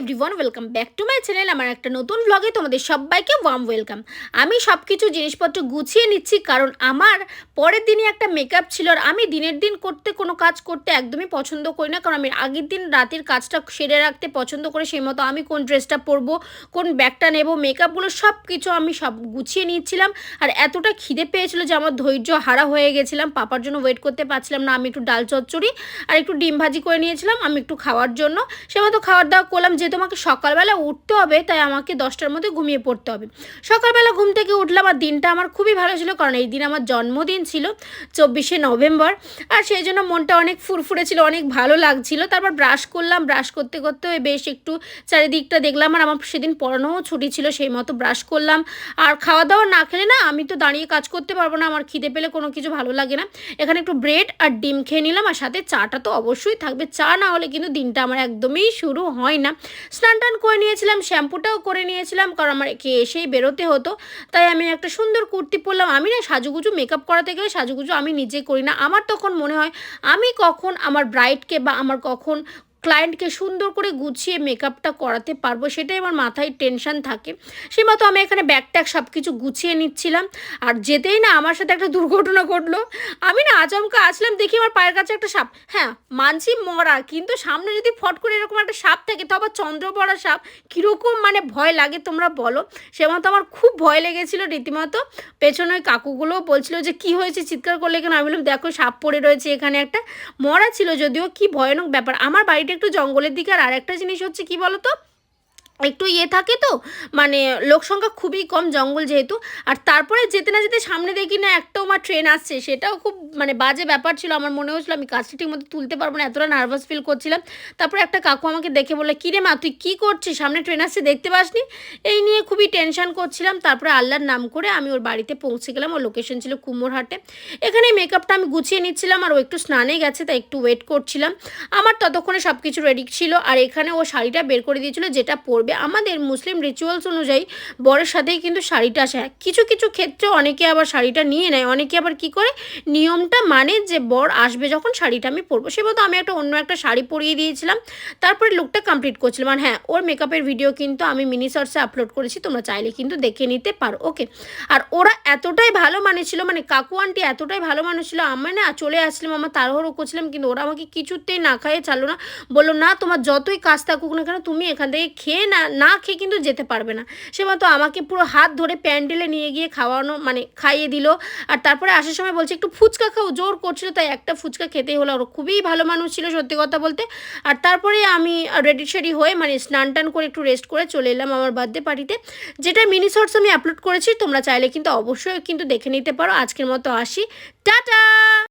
Everyone welcome back to my channel আমার একটা নতুন ব্লগে তোমাদের সবাইকে ওয়ার্ম ওয়েলকাম আমি সব কিছু জিনিসপত্র গুছিয়ে নিচ্ছি কারণ আমার পরের দিনই একটা মেকআপ ছিল আর আমি দিনের দিন করতে কোনো কাজ করতে একদমই পছন্দ করি না। কারণ আমি আগের দিন রাতের কাজটা সেরে রাখতে পছন্দ করে, সেই মতো আমি কোন ড্রেসটা পরবো, কোন ব্যাগটা নেব মেকআপগুলো সব কিছু আমি সব গুছিয়ে নিচ্ছিলাম। আর এতটা খিদে পেয়েছিল যে আমার ধৈর্য হারা হয়ে গেছিলাম, পাপার জন্য ওয়েট করতে পারছিলাম না। আমি একটু ডাল চচ্চড়ি আর একটু ডিম ভাজি করে নিয়েছিলাম, আমি একটু খাওয়ার জন্য। সে মতো খাওয়ার দাওয়া করলাম যেহেতু আমাকে সকালবেলা উঠতে হবে, তাই আমাকে দশটার মধ্যে ঘুমিয়ে পড়তে হবে। সকালবেলা ঘুম থেকে উঠলাম আর দিনটা আমার খুবই ভালো ছিল, কারণ এই দিন আমার জন্মদিন ছিল, চব্বিশে নভেম্বর। আর সেই জন্য মনটা অনেক ফুরফুরে ছিল, অনেক ভালো লাগছিল। তারপর ব্রাশ করলাম, ব্রাশ করতে করতে বেশ একটু চারিদিকটা দেখলাম, আর আমার সেদিন পড়ানোও ছুটি ছিল, সেই মতো ব্রাশ করলাম। আর খাওয়া দাওয়া না খেলে না আমি তো দাঁড়িয়ে কাজ করতে পারব না, আমার খিদে পেলে কোনো কিছু ভালো লাগে না। এখানে একটু ব্রেড আর ডিম খেয়ে নিলাম, আর সাথে চাটা তো অবশ্যই থাকবে। চা না হলে কিন্তু দিনটা আমার একদমই শুরু হয় না। স্নান টান করে নিয়েছিলাম, শ্যাম্পুটাও করে নিয়েছিলাম, কারণ আমার একে এসেই বেরোতে হতো। তাই আমি একটা সুন্দর কুর্তি পরলাম। আমি না সাজুগুজু মেকআপ করাতে গেলে সাজুগুজু আমি নিজে করি না। আমার তখন মনে হয়, আমি কখন আমার ব্রাইডকে বা আমার কখন ক্লায়েন্টকে সুন্দর করে গুছিয়ে মেকআপটা করাতে পারব, সেটাই আমার মাথায় টেনশন থাকে। সে মতো আমি এখানে ব্যাগ ট্যাগ সব কিছু গুছিয়ে নিচ্ছিলাম। আর যেতেই না আমার সাথে একটা দুর্ঘটনা ঘটলো, আমি না আচমকা আসলাম, দেখি আমার পায়ের কাছে একটা সাপ। হ্যাঁ মানছি মরা, কিন্তু সামনে যদি ফট করে এরকম একটা সাপ থাকে, তো আবার চন্দ্রপড়া সাপ কীরকম মানে ভয় লাগে তোমরা বলো। সে মতো আমার খুব ভয় লেগেছিল রীতিমতো। পেছনে ওই কাকুগুলোও বলছিল যে, কি হয়েছে? চিৎকার করলে কেন? আমি বললাম, দেখো, সাপ পড়ে রয়েছে এখানে একটা। মরা ছিল যদিও, কি ভয়ানক ব্যাপার। আমার বাড়িটা একটু জঙ্গলের দিকে, আর আরেকটা জিনিস হচ্ছে কি বলো তো একটু ইয়ে থাকে তো মানে লোক সংখ্যা খুবই কম জঙ্গল যেহেতু, আর তারপরে যেতে না যেতে সামনে দেখি না একটাও আমার ট্রেন আসছে, সেটাও খুব মানে বাজে ব্যাপার ছিল, আমার মনে হচ্ছিল আমি কাজটা ঠিক মতো তুলতে পারব না, এতটা নার্ভাস ফিল করছিলাম। তারপরে একটা কাকু আমাকে দেখে বলল, কিরে মা, তুই কী করছিস? সামনে ট্রেন আসছে, দেখতে পাসনি? এই নিয়ে খুবই টেনশন করছিলাম। তারপরে আল্লাহর নাম করে আমি ওর বাড়িতে পৌঁছে গেলাম। ওর লোকেশন ছিল কুমোরহাটে। এখানে মেকআপটা আমি গুছিয়ে নিচ্ছিলাম, আর ও একটু স্নানে গেছে, তাই একটু ওয়েট করছিলাম। আমার ততক্ষণে সব কিছু রেডি ছিল, আর এখানে ও শাড়িটা বের করে দিয়েছিল, যেটা পরবে। আমাদের মুসলিম রিচুয়ালস অনুযায়ী বরের সাথেই কিন্তু শাড়িটা আসে। কিছু কিছু ক্ষেত্রে অনেকে আবার শাড়িটা নিয়ে নেয়, অনেকে আবার কি করে? নিয়মটা মানে যে বর আসবে যখন শাড়িটা আমি পরবো? সে মতো আমি একটা অন্য একটা শাড়ি পরিয়ে দিয়েছিলাম। তারপরে লুকটা কমপ্লিট করছিলাম। আর হ্যাঁ ওর মেকআপের ভিডিও কিন্তু আমি মিনি শর্টসে আপলোড করেছি, তোমরা চাইলে কিন্তু দেখে নিতে পারো। ওকে আর ওরা এতটাই ভালো মানেছিল মানে কাকু আন্টি এতটাই ভালো মানুষ ছিল আমি না চলে আসলাম আমার তাড়াহুড়ো করছিলাম, কিন্তু ওরা আমাকে কিছুতেই না খাইয়ে চালো না। বলল, না, তোমার যতই কাজ থাকুক না কেন, তুমি এখান থেকে খেয়ে না না খেয়ে কিন্তু যেতে পারবে না। সে মতো আমাকে পুরো হাত ধরে প্যান্ডেলে নিয়ে গিয়ে খাওয়ানো মানে খাইয়ে দিল। আর তারপরে আসার সময় বলছে, একটু ফুচকা খাও জোর করছিল, তাই একটা ফুচকা খেতেই হলো। আর খুবই ভালো মানুষ ছিল, সত্যি কথা বলতে। আর তারপরে আমি রেডি শেডি হয়ে মানে স্নান টান করে একটু রেস্ট করে চলে এলাম আমার বার্থডে পার্টিতে যেটা মিনি শর্টস আমি আপলোড করেছি, তোমরা চাইলে কিন্তু অবশ্যই কিন্তু দেখে নিতে পারো। আজকের মতো আসি। টাটা!